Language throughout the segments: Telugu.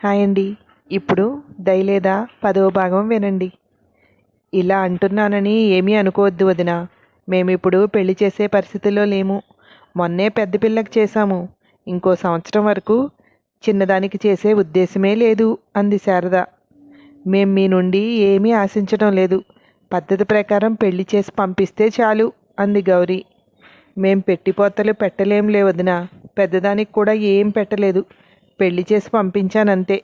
హాయ్ అండి. ఇప్పుడు దయలేదా పదవ భాగం వినండి. ఇలా అంటున్నానని ఏమీ అనుకోవద్దు వదిన. మేమిప్పుడు పెళ్ళి చేసే పరిస్థితిలో లేము. మొన్నే పెద్ద పిల్లకి చేశాము. ఇంకో సంవత్సరం వరకు చిన్నదానికి చేసే ఉద్దేశమే లేదు అంది శారద. మేం మీ నుండి ఏమీ ఆశించడం లేదు. పద్ధతి ప్రకారం పెళ్ళి చేసి పంపిస్తే చాలు అంది గౌరీ. మేం పెట్టిపోతలు పెట్టలేంలే లేవదిన పెద్దదానికి కూడా ఏం పెట్టలేదు. పెళ్ళి చేసి పంపించానంతే.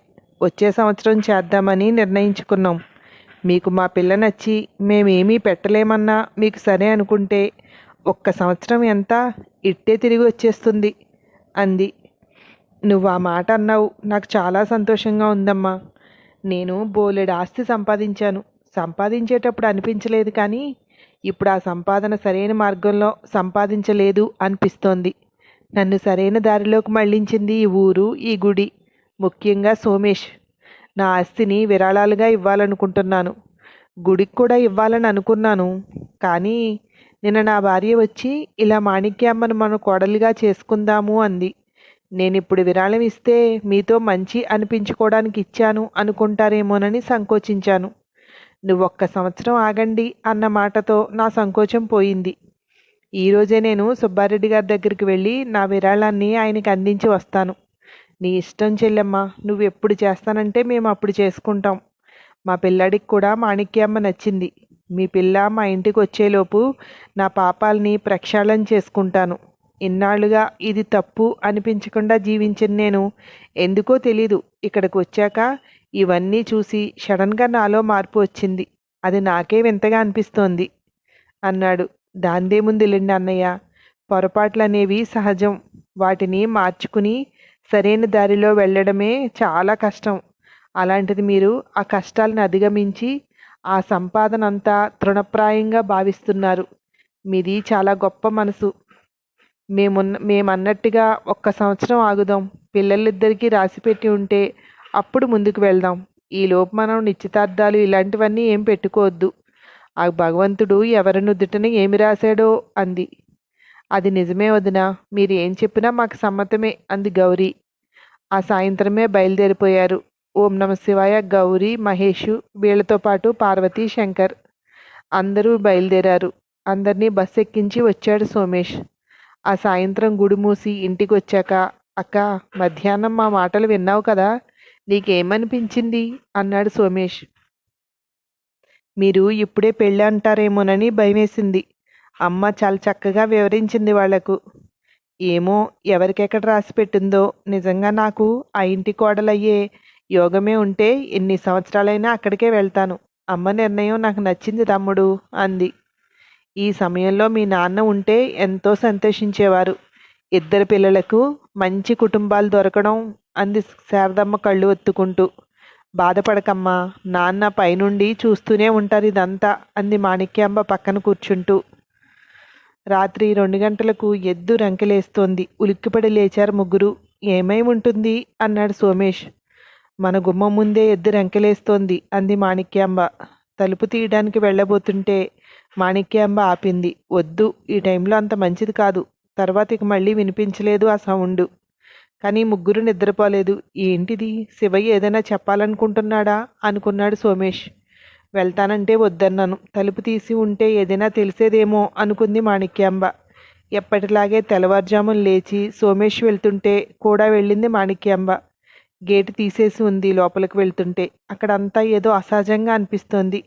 వచ్చే సంవత్సరం చేద్దామని నిర్ణయించుకున్నాం. మీకు మా పిల్ల నచ్చి మేమేమీ పెట్టలేమన్నా మీకు సరే అనుకుంటే ఒక్క సంవత్సరం ఎంత? ఇట్టే తిరిగి వచ్చేస్తుంది అంది. నువ్వు ఆ మాట అన్నావు. నాకు చాలా సంతోషంగా ఉందమ్మా. నేను బోలెడు ఆస్తి సంపాదించాను. సంపాదించేటప్పుడు అనిపించలేదు కానీ ఇప్పుడు ఆ సంపాదన సరైన మార్గంలో సంపాదించలేదు అనిపిస్తోంది. నన్ను సరైన దారిలోకి మళ్ళించింది ఈ ఊరు ఈ గుడి. ముఖ్యంగా సోమేష్. నా ఆస్తిని విరాళాలుగా ఇవ్వాలనుకుంటున్నాను. గుడికి కూడా ఇవ్వాలని అనుకున్నాను. కానీ నిన్న నా భార్య వచ్చి ఇలా మాణిక్యమ్మను మన కోడలిగా చేసుకుందాము అంది. నేను ఇప్పుడు విరాళం ఇస్తే మీతో మంచి అనిపించుకోవడానికి ఇచ్చాను అనుకుంటారేమోనని సంకోచించాను. నువ్వు ఒక్క సంవత్సరం ఆగండి అన్న మాటతో నా సంకోచం పోయింది. ఈరోజే నేను సుబ్బారెడ్డి గారి దగ్గరికి వెళ్ళి నా విరాళాన్ని ఆయనకి అందించి వస్తాను. నీ ఇష్టం చెల్లెమ్మ నువ్వు ఎప్పుడు చేస్తానంటే మేము అప్పుడు చేసుకుంటాం. మా పిల్లాడికి కూడా మాణిక్యమ్మ నచ్చింది. మీ పిల్ల మా ఇంటికి వచ్చేలోపు నా పాపాలని ప్రక్షాళన చేసుకుంటాను. ఇన్నాళ్ళుగా ఇది తప్పు అనిపించకుండా జీవించిన నేను. ఎందుకో తెలీదు. ఇక్కడికి వచ్చాక ఇవన్నీ చూసి సడన్గా నాలో మార్పు వచ్చింది. అది నాకే వింతగా అనిపిస్తోంది అన్నాడు. దాందేముందిలేండి అన్నయ్య. పొరపాట్లు అనేవి సహజం. వాటిని మార్చుకుని సరైన దారిలో వెళ్ళడమే చాలా కష్టం. అలాంటిది మీరు ఆ కష్టాలను అధిగమించి ఆ సంపాదన అంతా తృణప్రాయంగా భావిస్తున్నారు. మీది చాలా గొప్ప మనసు. మేమున్న మేమన్నట్టుగా ఒక్క సంవత్సరం ఆగుదాం. పిల్లలిద్దరికీ రాసిపెట్టి ఉంటే అప్పుడు ముందుకు వెళ్దాం. ఈలోపు మనం నిశ్చితార్థాలు ఇలాంటివన్నీ ఏం పెట్టుకోవద్దు. ఆ భగవంతుడు ఎవరి నుదుటని ఏమి రాశాడో అంది. అది నిజమే వదిన మీరు ఏం చెప్పినా మాకు సమ్మతమే అంది గౌరీ. ఆ సాయంత్రమే బయలుదేరిపోయారు. ఓం నమ శివాయ గౌరీ మహేషు వీళ్ళతో పాటు పార్వతి శంకర్ అందరూ బయలుదేరారు. అందరినీ బస్ ఎక్కించి వచ్చాడు సోమేష్. ఆ సాయంత్రం గుడి మూసి ఇంటికి వచ్చాక అక్క మధ్యాహ్నం మా మాటలు విన్నావు కదా నీకేమనిపించింది? అన్నాడు సోమేష్. మీరు ఇప్పుడే పెళ్ళి అంటారేమోనని భయమేసింది. అమ్మ చాలా చక్కగా వివరించింది వాళ్ళకు. ఏమో ఎవరికెక్కడ రాసి పెట్టిందో. నిజంగా నాకు ఆ ఇంటి కోడలయ్యే యోగమే ఉంటే ఎన్ని సంవత్సరాలైనా అక్కడికే వెళ్తాను. అమ్మ నిర్ణయం నాకు నచ్చింది తమ్ముడు అంది. ఈ సమయంలో మీ నాన్న ఉంటే ఎంతో సంతోషించేవారు. ఇద్దరు పిల్లలకు మంచి కుటుంబాలు దొరకడం అంది శారదమ్మ కళ్ళు ఒత్తుకుంటూ బాధపడకమ్మా నాన్న పైనుండి చూస్తూనే ఉంటారు ఇదంతా అంది మాణిక్యాంబ పక్కన కూర్చుంటూ. రాత్రి రెండు గంటలకు ఎద్దు రంకెలేస్తోంది. ఉలిక్కిపడి లేచారు ముగ్గురు. ఏమై ఉంటుంది? అన్నాడు సోమేష్. మన గుమ్మం ముందే ఎద్దు రంకెలేస్తోంది అంది మాణిక్యాంబ. తలుపు తీయడానికి వెళ్ళబోతుంటే మాణిక్యాంబ ఆపింది. వద్దు ఈ టైంలో అంత మంచిది కాదు. తర్వాత ఇక మళ్ళీ వినిపించలేదు ఆ సౌండ్. కానీ ముగ్గురు నిద్రపోలేదు. ఏంటిది? శివయ్య ఏదైనా చెప్పాలనుకుంటున్నాడా? అనుకున్నాడు సోమేష్. వెళ్తానంటే వద్దన్నాను. తలుపు తీసి ఉంటే ఏదైనా తెలిసేదేమో అనుకుంది మాణిక్యాంబ. ఎప్పటిలాగే తెల్లవారుజామున లేచి సోమేష్ వెళ్తుంటే కూడా వెళ్ళింది మాణిక్యాంబ. గేటు తీసేసి ఉంది లోపలికి వెళ్తుంటే. అక్కడంతా ఏదో అసహజంగా అనిపిస్తోంది.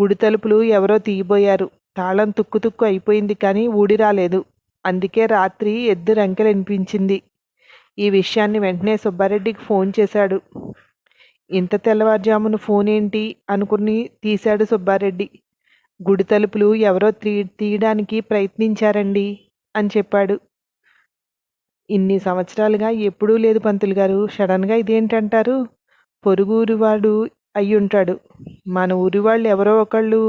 గుడి తలుపులు ఎవరో తీయబోయారు. తాళం తుక్కు తుక్కు అయిపోయింది కానీ ఊడి రాలేదు. అందుకే రాత్రి ఎద్దు రంకెలు అనిపించింది ఈ విషయాన్ని వెంటనే సుబ్బారెడ్డికి ఫోన్ చేశాడు. ఇంత తెల్లవారుజామున ఫోన్ ఏంటి? అనుకుని తీశాడు సుబ్బారెడ్డి. గుడి తలుపులు ఎవరో తీ తీయడానికి ప్రయత్నించారండి అని చెప్పాడు. ఇన్ని సంవత్సరాలుగా ఎప్పుడూ లేదు పంతులు గారు. సడన్గా ఇదేంటంటారు? పొరుగురివాడు అయ్యుంటాడు. మన ఊరి వాళ్ళు ఎవరో ఒకళ్ళు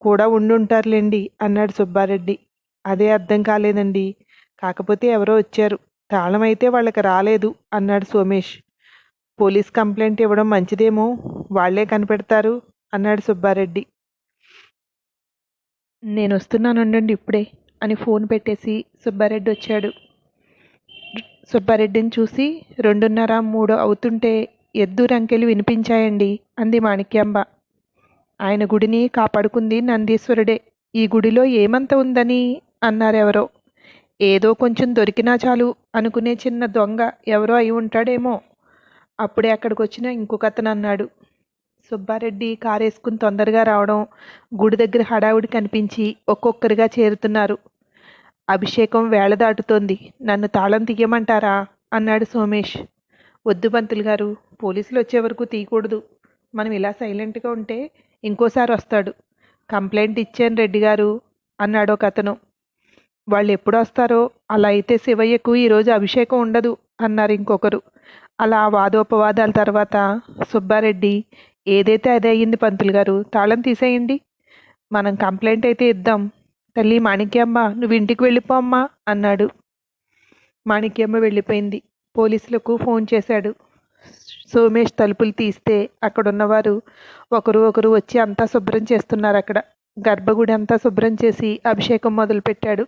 కూడా ఉండుంటారులేండి అన్నాడు సుబ్బారెడ్డి. అదే అర్థం కాలేదండి. కాకపోతే ఎవరో వచ్చారు. తాళం అయితే వాళ్ళకి రాలేదు అన్నాడు సోమేష్. పోలీస్ కంప్లైంట్ ఇవ్వడం మంచిదేమో వాళ్ళే కనిపెడతారు అన్నాడు సుబ్బారెడ్డి. నేను వస్తున్నానుండండి ఇప్పుడే అని ఫోన్ పెట్టేసి సుబ్బారెడ్డి వచ్చాడు. సుబ్బారెడ్డిని చూసి రెండున్నర మూడు అవుతుంటే ఎద్దు రంకెలు వినిపించాయండి అంది మాణిక్యాంబ. ఆయన గుడిని కాపాడుకుంది నందీశ్వరుడే. ఈ గుడిలో ఏమంత ఉందని అన్నారెవరో. ఏదో కొంచెం దొరికినా చాలు అనుకునే చిన్న దొంగ ఎవరో అయి ఉంటాడేమో. అప్పుడే అక్కడికి వచ్చిన ఇంకొక అతను అన్నాడు సుబ్బారెడ్డి కారేసుకుని తొందరగా రావడం గుడి దగ్గర హడావుడి కనిపించి ఒక్కొక్కరిగా చేరుతున్నారు. అభిషేకం వేళ దాటుతోంది నన్ను తాళం తీయమంటారా? అన్నాడు సోమేష్. వద్దు పంతులు గారు పోలీసులు వచ్చే వరకు తీయకూడదు. మనం ఇలా సైలెంట్గా ఉంటే ఇంకోసారి వస్తాడు. కంప్లైంట్ ఇచ్చాను రెడ్డి గారు అన్నాడు ఒక అతను. వాళ్ళు ఎప్పుడు వస్తారో అలా అయితే శివయ్యకు ఈరోజు అభిషేకం ఉండదు అన్నారు ఇంకొకరు. అలా వాదోపవాదాల తర్వాత సుబ్బారెడ్డి ఏదైతే అదే అయ్యింది పంతులు గారు తాళం తీసేయండి. మనం కంప్లైంట్ అయితే ఇద్దాం. తల్లి మాణిక్యమ్మ నువ్వు ఇంటికి వెళ్ళిపో అమ్మా అన్నాడు. మాణిక్యమ్మ వెళ్ళిపోయింది. పోలీసులకు ఫోన్ చేశాడు. సోమేష్ తలుపులు తీస్తే అక్కడున్నవారు ఒకరు ఒకరు వచ్చి అంతా శుభ్రం చేస్తున్నారు అక్కడ. గర్భగుడి అంతా శుభ్రం చేసి అభిషేకం మొదలుపెట్టాడు.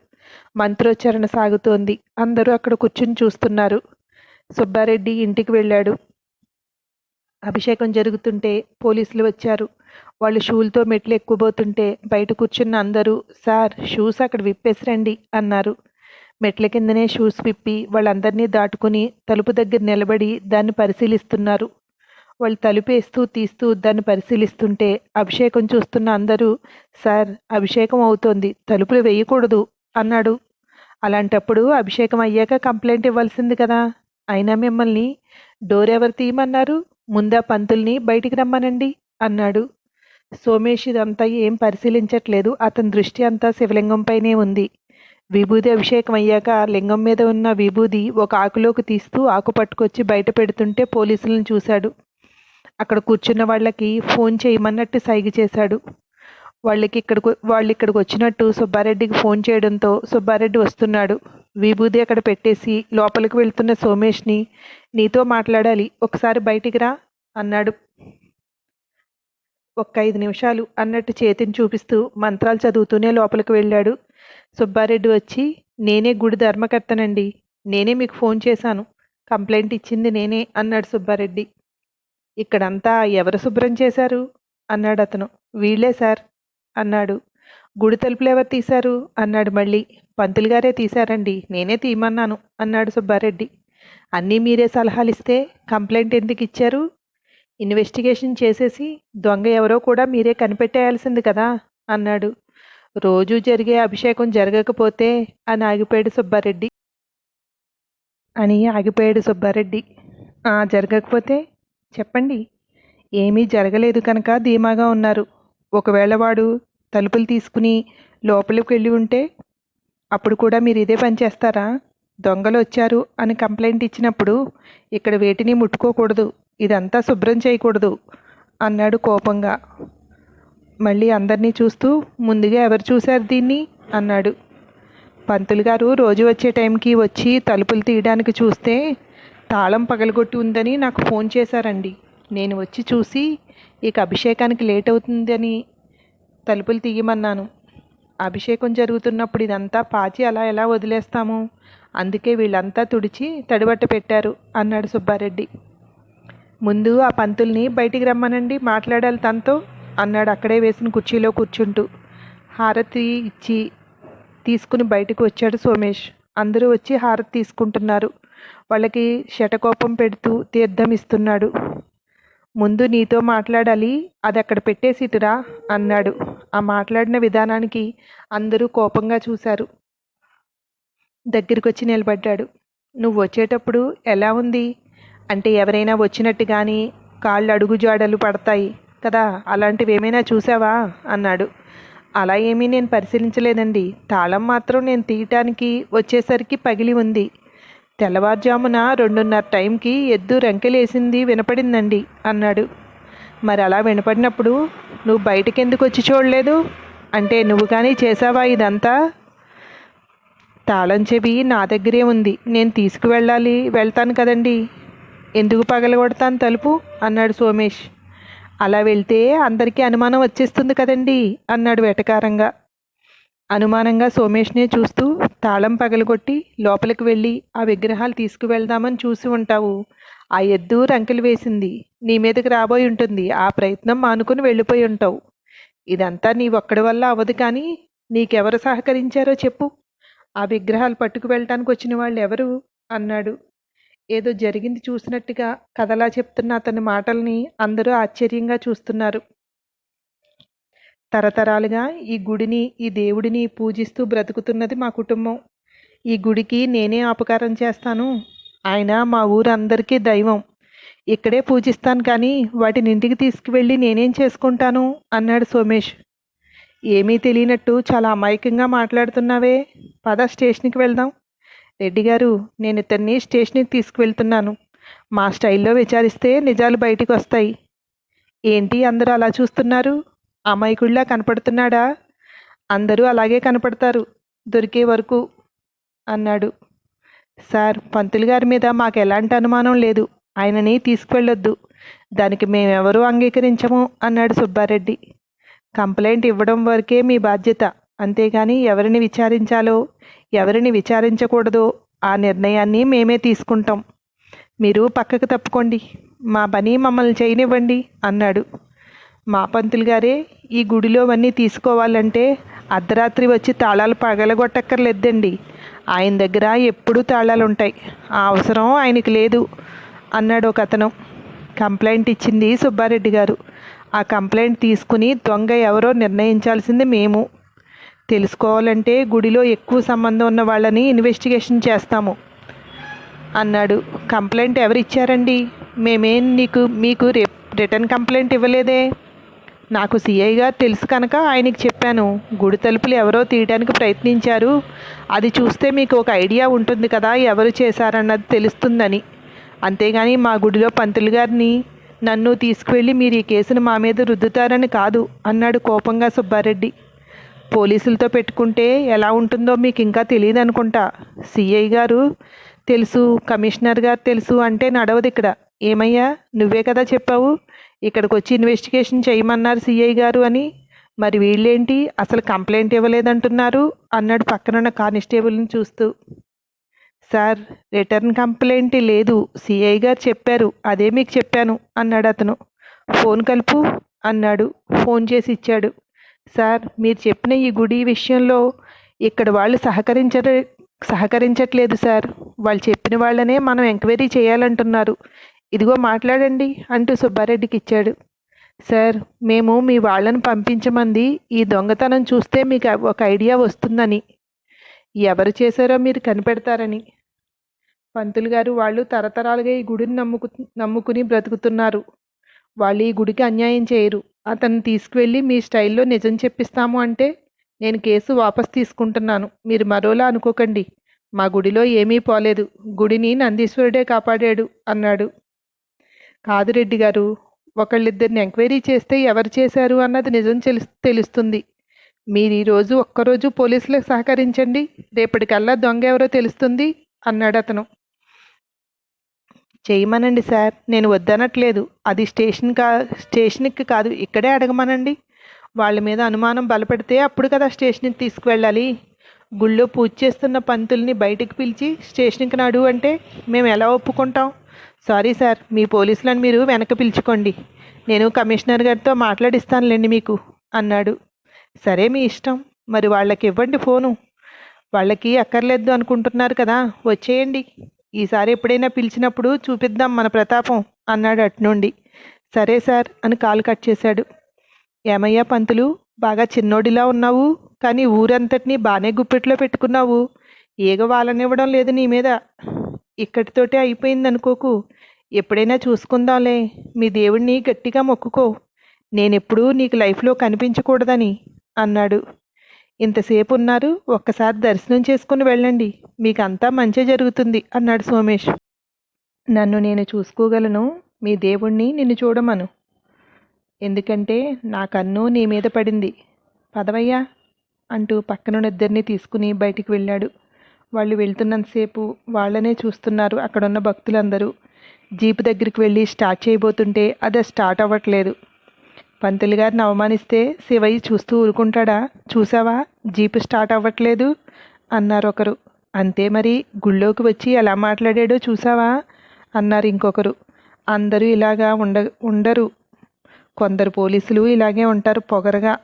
మంత్రోచ్చారణ సాగుతోంది. అందరూ అక్కడ కూర్చుని చూస్తున్నారు. సుబ్బారెడ్డి ఇంటికి వెళ్ళాడు. అభిషేకం జరుగుతుంటే పోలీసులు వచ్చారు. వాళ్ళు షూలతో మెట్లు ఎక్కుబోతుంటే బయట కూర్చున్న అందరూ సార్ షూస్ అక్కడ విప్పేసిరండి అన్నారు. మెట్ల కిందనే షూస్ విప్పి వాళ్ళందరినీ దాటుకుని తలుపు దగ్గర నిలబడి దాన్ని పరిశీలిస్తున్నారు. వాళ్ళు తలుపేస్తూ తీస్తూ దాన్ని పరిశీలిస్తుంటే అభిషేకం చూస్తున్న అందరూ సార్ అభిషేకం అవుతోంది తలుపులు వేయకూడదు అన్నాడు. అలాంటప్పుడు అభిషేకం అయ్యాక కంప్లైంట్ ఇవ్వాల్సింది కదా. అయినా మిమ్మల్ని డోర్ ఎవరు తీయమన్నారు? ముందా పంతుల్ని బయటికి రమ్మనండి అన్నాడు. సోమేష్ ఇదంతా ఏం పరిశీలించట్లేదు. అతని దృష్టి అంతా శివలింగంపైనే ఉంది. విభూది అభిషేకం అయ్యాక లింగం మీద ఉన్న విభూది ఒక ఆకులోకి తీస్తూ ఆకు పట్టుకొచ్చి బయట పెడుతుంటే పోలీసులను చూశాడు. అక్కడ కూర్చున్న వాళ్ళకి ఫోన్ చేయమన్నట్టు సైగ చేశాడు. వాళ్ళకి ఇక్కడికి వాళ్ళు ఇక్కడికి వచ్చినట్టు సుబ్బారెడ్డికి ఫోన్ చేయడంతో సుబ్బారెడ్డి వస్తున్నాడు. విభూది అక్కడ పెట్టేసి లోపలికి వెళ్తున్న సోమేష్ని నీతో మాట్లాడాలి ఒకసారి బయటికి రా అన్నాడు. ఒక్క ఐదు నిమిషాలు అన్నట్టు చేతిని చూపిస్తూ మంత్రాలు చదువుతూనే లోపలికి వెళ్ళాడు. సుబ్బారెడ్డి వచ్చి నేనే గుడి ధర్మకర్తనండి. నేనే మీకు ఫోన్ చేశాను. కంప్లైంట్ ఇచ్చింది నేనే అన్నాడు సుబ్బారెడ్డి. ఇక్కడంతా ఎవరు శుభ్రం చేశారు? అన్నాడు అతను. వీళ్ళే సార్ అన్నాడు. గుడి తలుపులు ఎవరు తీశారు? అన్నాడు మళ్ళీ. పంతులు గారే తీశారండి. నేనే తీయమన్నాను అన్నాడు సుబ్బారెడ్డి. అన్నీ మీరే సలహాలు ఇస్తే కంప్లైంట్ ఎందుకు ఇచ్చారు? ఇన్వెస్టిగేషన్ చేసేసి దొంగ ఎవరో కూడా మీరే కనిపెట్టేయాల్సింది కదా అన్నాడు. రోజు జరిగే అభిషేకం జరగకపోతే అని ఆగిపోయాడు సుబ్బారెడ్డి. అని ఆగిపోయాడు సుబ్బారెడ్డి. జరగకపోతే చెప్పండి. ఏమీ జరగలేదు కనుక ధీమాగా ఉన్నారు. ఒకవేళ వాడు తలుపులు తీసుకుని లోపలికి వెళ్ళి ఉంటే అప్పుడు కూడా మీరు ఇదే పని చేస్తారా? దొంగలు వచ్చారు అని కంప్లైంట్ ఇచ్చినప్పుడు ఇక్కడ వేటిని ముట్టుకోకూడదు ఇదంతా శుభ్రం చేయకూడదు అన్నాడు కోపంగా. మళ్ళీ అందరినీ చూస్తూ ముందుగా ఎవరు చూశారు దీన్ని? అన్నాడు. పంతులు గారు రోజు వచ్చే టైంకి వచ్చి తలుపులు తీయడానికి చూస్తే తాళం పగలగొట్టి ఉందని నాకు ఫోన్ చేశారండి. నేను వచ్చి చూసి ఇక అభిషేకానికి లేట్ అవుతుందని తలుపులు తీయమన్నాను. అభిషేకం జరుగుతున్నప్పుడు ఇదంతా పాచి అలా ఎలా వదిలేస్తాము? అందుకే వీళ్ళంతా తుడిచి తడిబట్ట పెట్టారు అన్నాడు సుబ్బారెడ్డి. ముందు ఆ పంతుల్ని బయటికి రమ్మనండి మాట్లాడాలి తనతో అన్నాడు అక్కడే వేసిన కుర్చీలో కూర్చుంటూ. హారతి ఇచ్చి తీసుకుని బయటకు వచ్చాడు సోమేష్. అందరూ వచ్చి హారతి తీసుకుంటున్నారు. వాళ్ళకి శటకోపం పెడుతూ తీర్థం ఇస్తున్నాడు. ముందు నీతో మాట్లాడాలి అది అక్కడ పెట్టేసిటురా అన్నాడు. ఆ మాట్లాడిన విధానానికి అందరూ కోపంగా చూశారు. దగ్గరికి వచ్చి నిలబడ్డాడు. నువ్వు వచ్చేటప్పుడు ఎలా ఉంది? అంటే ఎవరైనా వచ్చినట్టు కానీ కాళ్ళు అడుగు జాడలు పడతాయి కదా అలాంటివి ఏమైనా చూసావా అన్నాడు. అలా ఏమీ నేను పరిశీలించలేదండి. తాళం మాత్రం నేను తీయటానికి వచ్చేసరికి పగిలి ఉంది. తెల్లవారుజామున రెండున్నర టైంకి ఎద్దు రెంకెలేసింది వినపడిందండి అన్నాడు. మరి అలా వినపడినప్పుడు నువ్వు బయటికి ఎందుకు వచ్చి చూడలేదు? అంటే నువ్వు కానీ చేసావా ఇదంతా? తాళం చెవి నా దగ్గరే ఉంది. నేను తీసుకువెళ్ళాలి వెళ్తాను కదండి. ఎందుకు పగలగొడతాను తలుపు? అన్నాడు సోమేష్. అలా వెళ్తే అందరికీ అనుమానం వచ్చేస్తుంది కదండి అన్నాడు వెటకారంగా. అనుమానంగా సోమేష్నే చూస్తూ తాళం పగలగొట్టి లోపలికి వెళ్ళి ఆ విగ్రహాలు తీసుకువెళ్దామని చూసి ఉంటావు. ఆ ఎద్దు రంకెలు వేసింది. నీ మీదకి రాబోయి ఉంటుంది. ఆ ప్రయత్నం మానుకుని వెళ్ళిపోయి ఉంటావు. ఇదంతా నీ ఒక్కడి వల్ల అవ్వదు కానీ నీకెవరు సహకరించారో చెప్పు. ఆ విగ్రహాలు పట్టుకు వెళ్ళటానికి వచ్చిన వాళ్ళు ఎవరు? అన్నాడు. ఏదో జరిగింది చూసినట్టుగా కథలా చెప్తున్న అతని మాటల్ని అందరూ ఆశ్చర్యంగా చూస్తున్నారు. తరతరాలుగా ఈ గుడిని ఈ దేవుడిని పూజిస్తూ బ్రతుకుతున్నది మా కుటుంబం. ఈ గుడికి నేనే ఆపకారం చేస్తాను. ఆయన మా ఊరందరికీ దైవం. ఇక్కడే పూజిస్తాను కానీ వాటిని ఇంటికి తీసుకువెళ్ళి నేనేం చేసుకుంటాను? అన్నాడు సోమేష్. ఏమీ తెలియనట్టు చాలా అమాయకంగా మాట్లాడుతున్నావే. పద స్టేషన్కి వెళ్దాం. రెడ్డి గారు నేను ఇతన్ని స్టేషన్కి తీసుకువెళ్తున్నాను. మా స్టైల్లో విచారిస్తే నిజాలు బయటికి వస్తాయి ఏంటి అందరూ అలా చూస్తున్నారు? అమాయకుడిలా కనపడుతున్నాడా? అందరూ అలాగే కనపడతారు. దొరికే వరకు అన్నాడు. సార్ పంతులు గారి మీద మాకు ఎలాంటి అనుమానం లేదు. ఆయనని తీసుకువెళ్ళొద్దు. దానికి మేమెవరూ అంగీకరించము అన్నాడు సుబ్బారెడ్డి. కంప్లైంట్ ఇవ్వడం వరకే మీ బాధ్యత. అంతేగాని ఎవరిని విచారించాలో ఎవరిని విచారించకూడదో ఆ నిర్ణయాన్ని మేమే తీసుకుంటాం. మీరు పక్కకు తప్పుకోండి. మా పని మమ్మల్ని చేయనివ్వండి అన్నాడు. మా పంతులు గారే ఈ గుడిలోవన్నీ తీసుకోవాలంటే అర్ధరాత్రి వచ్చి తాళాలు పగలగొట్టక్కర్లేదండి ఆయన దగ్గర ఎప్పుడూ తాళాలు ఉంటాయి ఆ అవసరం ఆయనకి లేదు అన్నాడు ఒక అతను కంప్లైంట్ ఇచ్చింది సుబ్బారెడ్డి గారు. ఆ కంప్లైంట్ తీసుకుని దొంగ ఎవరో నిర్ణయించాల్సింది మేము. తెలుసుకోవాలంటే గుడిలో ఎక్కువ సంబంధం ఉన్న వాళ్ళని ఇన్వెస్టిగేషన్ చేస్తాము అన్నాడు. కంప్లైంట్ ఎవరిచ్చారండి? మేమేం నీకు మీకు రిటర్న్ కంప్లైంట్ ఇవ్వలేదే? నాకు సిఐ గారు తెలుసు కనుక ఆయనకి చెప్పాను. గుడి తలుపులు ఎవరో తీయడానికి ప్రయత్నించారు. అది చూస్తే మీకు ఒక ఐడియా ఉంటుంది కదా ఎవరు చేశారన్నది తెలుస్తుందని. అంతేగాని మా గుడిలో పంతులు గారిని నన్ను తీసుకువెళ్ళి మీరు ఈ కేసును మా మీద రుద్దుతారని కాదు అన్నాడు కోపంగా సుబ్బారెడ్డి. పోలీసులతో పెట్టుకుంటే ఎలా ఉంటుందో మీకు ఇంకా తెలియదు అనుకుంటా సిఐ గారు తెలుసు కమిషనర్ గారు తెలుసు అంటే నడవదు ఇక్కడ. ఏమయ్యా నువ్వే కదా చెప్పావు. ఇక్కడికి వచ్చి ఇన్వెస్టిగేషన్ చేయమన్నారు సిఐ గారు అని. మరి వీళ్ళేంటి? అసలు కంప్లైంట్ ఇవ్వలేదంటున్నారు అన్నాడు పక్కనున్న కానిస్టేబుల్ని చూస్తూ. సార్ రిటర్న్ కంప్లైంట్ లేదు. సిఐ గారు చెప్పారు. అదే మీకు చెప్పాను అన్నాడు అతను. ఫోన్ కలుపు అన్నాడు. ఫోన్ చేసి ఇచ్చాడు. సార్ మీరు చెప్పిన ఈ గుడి విషయంలో ఇక్కడ వాళ్ళు సహకరించ సహకరించట్లేదు సార్. వాళ్ళు చెప్పిన వాళ్ళనే మనం ఎంక్వైరీ చేయాలంటున్నారు. ఇదిగో మాట్లాడండి అంటూ సుబ్బారెడ్డికి ఇచ్చాడు. సార్ మేము మీ వాళ్ళను పంపించమంది ఈ దొంగతనం చూస్తే మీకు ఒక ఐడియా వస్తుందని. ఎవరు చేశారో మీరు కనిపెడతారని. పంతులు గారు వాళ్ళు తరతరాలుగా ఈ గుడిని నమ్ముకు నమ్ముకుని బ్రతుకుతున్నారు. వాళ్ళు ఈ గుడికి అన్యాయం చేయరు. అతను తీసుకువెళ్ళి మీ స్టైల్లో నిజం చెప్పిస్తాము అంటే నేను కేసు వాపస్ తీసుకుంటున్నాను. మీరు మరోలా అనుకోకండి. మా గుడిలో ఏమీ పోలేదు. గుడిని నందీశ్వరుడే కాపాడాడు అన్నాడు. కాదు రెడ్డి గారు ఒకళ్ళిద్దరిని ఎంక్వైరీ చేస్తే ఎవరు చేశారు అన్నది నిజం తెలుస్తుంది. మీరు ఈరోజు ఒక్కరోజు పోలీసులకు సహకరించండి. రేపటికల్లా దొంగ ఎవరో తెలుస్తుంది అన్నాడు అతను. చేయమనండి సార్ నేను వద్దనట్లేదు. అది స్టేషన్ కా స్టేషన్కి కాదు ఇక్కడే అడగమనండి. వాళ్ళ మీద అనుమానం బలపెడితే అప్పుడు కదా స్టేషన్కి తీసుకువెళ్ళాలి. గుళ్ళో పూజ చేస్తున్న పంతుల్ని బయటికి పిలిచి స్టేషన్కి నడువు అంటే మేము ఎలా ఒప్పుకుంటాం? సారీ సార్ మీ పోలీసులను మీరు వెనక పిలుచుకోండి. నేను కమిషనర్ గారితో మాట్లాడిస్తానులేండి మీకు అన్నాడు. సరే మీ ఇష్టం మరి వాళ్ళకి ఇవ్వండి ఫోను. వాళ్ళకి అక్కర్లేదు అనుకుంటున్నారు కదా వచ్చేయండి. ఈసారి ఎప్పుడైనా పిలిచినప్పుడు చూపిద్దాం మన ప్రతాపం అన్నాడు అట్నుండి. సరే సార్ అని కాలు కట్ చేశాడు. ఏమయ్యా పంతులు బాగా చిన్నోడిలా ఉన్నావు కానీ ఊరంతటినీ బాగానే గుప్పెట్లో పెట్టుకున్నావు. ఏగ వాళ్ళనివ్వడం లేదు నీ మీద. ఇక్కడితోటే అయిపోయింది అనుకోకు ఎప్పుడైనా చూసుకుందాంలే. మీ దేవుణ్ణి గట్టిగా మొక్కుకో. నేనెప్పుడూ నీకు లైఫ్లో కనిపించకూడదని అన్నాడు. ఇంతసేపు ఉన్నారు ఒక్కసారి దర్శనం చేసుకుని వెళ్ళండి. మీకంతా మంచి జరుగుతుంది అన్నాడు సోమేష్. నన్ను నేను చూసుకోగలను మీ దేవుణ్ణి నిన్ను చూడమను. ఎందుకంటే నా కన్ను నీ మీద పడింది. పదవయ్యా అంటూ పక్కనున్న ఇద్దరిని తీసుకుని బయటికి వెళ్ళాడు. వాళ్ళు వెళ్తున్నంతసేపు వాళ్ళనే చూస్తున్నారు అక్కడున్న భక్తులందరూ. జీపు దగ్గరికి వెళ్ళి స్టార్ట్ చేయబోతుంటే అది స్టార్ట్ అవ్వట్లేదు. పంతులు గారిని అవమానిస్తే శివయ్య చూస్తూ ఊరుకుంటాడా? చూసావా? జీపు స్టార్ట్ అవ్వట్లేదు అన్నారు ఒకరు. అంతే మరి గుళ్ళోకి వచ్చి ఎలా మాట్లాడాడో చూసావా? అన్నారు ఇంకొకరు. అందరూ ఇలాగా ఉండ ఉండరు. కొందరు పోలీసులు ఇలాగే ఉంటారు పొగరగా.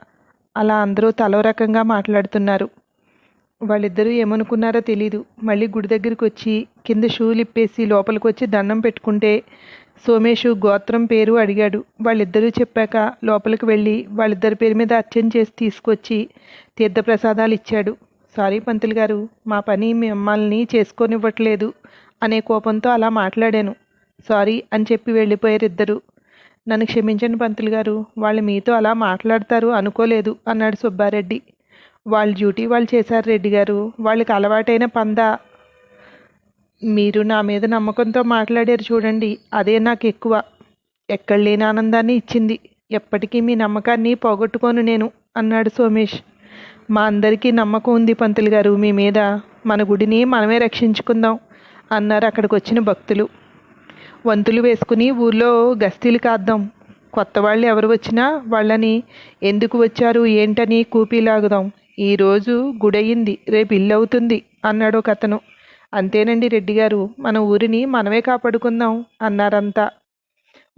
అలా అందరూ తలో రకంగా మాట్లాడుతున్నారు. వాళ్ళిద్దరూ ఏమనుకున్నారో తెలీదు. మళ్ళీ గుడి దగ్గరికి వచ్చి కింద షూలు ఇప్పేసి లోపలికి వచ్చి దండం పెట్టుకుంటే సోమేషు గోత్రం పేరు అడిగాడు. వాళ్ళిద్దరూ చెప్పాక లోపలికి వెళ్ళి వాళ్ళిద్దరి పేరు మీద అర్చన చేసి తీసుకొచ్చి తీర్థప్రసాదాలు ఇచ్చాడు. సారీ పంతులు గారు మా పని మిమ్మల్ని చేసుకోనివ్వట్లేదు అనే కోపంతో అలా మాట్లాడాను. సారీ అని చెప్పి వెళ్ళిపోయారు ఇద్దరు. నన్ను క్షమించండి పంతులు గారు వాళ్ళు మీతో అలా మాట్లాడతారు అనుకోలేదు అన్నాడు సుబ్బారెడ్డి. వాళ్ళ డ్యూటీ వాళ్ళు చేశారు రెడ్డి గారు. వాళ్ళకి అలవాటైన పంద. మీరు నా మీద నమ్మకంతో మాట్లాడారు చూడండి. అదే నాకు ఎక్కువ. ఎక్కడ లేని ఆనందాన్ని ఇచ్చింది. ఎప్పటికీ మీ నమ్మకాన్ని పోగొట్టుకోను నేను అన్నాడు సోమేష్. మా అందరికీ నమ్మకం ఉంది పంతులు గారు మీ మీద. మన గుడిని మనమే రక్షించుకుందాం అన్నారు అక్కడికి వచ్చిన భక్తులు. వంతులు వేసుకుని ఊర్లో గస్తీలు కాద్దాం. కొత్త వాళ్ళు ఎవరు వచ్చినా వాళ్ళని ఎందుకు వచ్చారు ఏంటని కూపీలాగుదాం ఈరోజు గుడయింది రేపు ఇల్లు అవుతుంది అన్నాడు ఒక అంతేనండి రెడ్డి గారు మన ఊరిని మనమే కాపాడుకుందాం అన్నారంతా.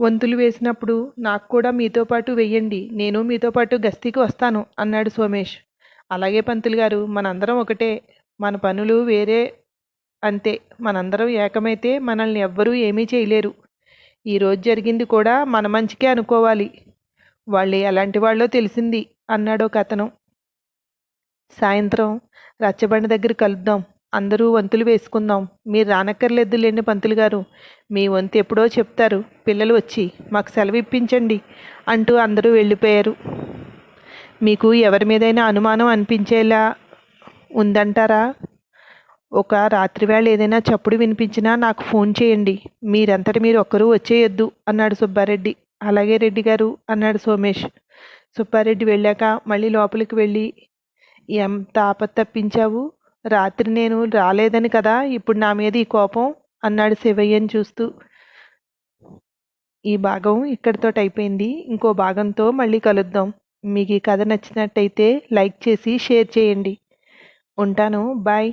వంతులు వేసినప్పుడు నాకు కూడా మీతో పాటు వెయ్యండి నేను మీతో పాటు గస్తీకి వస్తాను అన్నాడు సోమేష్. అలాగే పంతులు గారు మనందరం ఒకటే మన పనులు వేరే అంతే మనందరం ఏకమైతే మనల్ని ఎవ్వరూ ఏమీ చేయలేరు. ఈరోజు జరిగింది కూడా మన మంచికే అనుకోవాలి. వాళ్ళు ఎలాంటి వాళ్ళో తెలిసింది అన్నాడు ఒక అతను సాయంత్రం రచ్చబండ దగ్గర కలుద్దాం. అందరూ వంతులు వేసుకుందాం. మీరు రానక్కర్లేదు లేండి పంతులు గారు. మీ వంతు ఎప్పుడో చెప్తారు. పిల్లలు వచ్చి మాకు సెలవు ఇప్పించండి అంటూ అందరూ వెళ్ళిపోయారు. మీకు ఎవరి మీదైనా అనుమానం అనిపించేలా ఉందంటారా? ఒక రాత్రివేళ ఏదైనా చప్పుడు వినిపించినా నాకు ఫోన్ చేయండి. మీరంతటి మీరు ఒక్కరూ వచ్చేయొద్దు అన్నాడు సుబ్బారెడ్డి. అలాగే రెడ్డి గారు అన్నాడు సోమేష్. సుబ్బారెడ్డి వెళ్ళాక మళ్ళీ లోపలికి వెళ్ళి ఎంత ఆపద తప్పించావు రాత్రి నేను రాలేదని కదా ఇప్పుడు నా మీద ఈ కోపం? అన్నాడు శివయ్యని చూస్తూ. ఈ భాగం ఇక్కడితో అయిపోయింది ఇంకో భాగంతో మళ్ళీ కలుద్దాం. మీకు ఈ కథ నచ్చినట్టయితే లైక్ చేసి షేర్ చేయండి. ఉంటాను. బాయ్.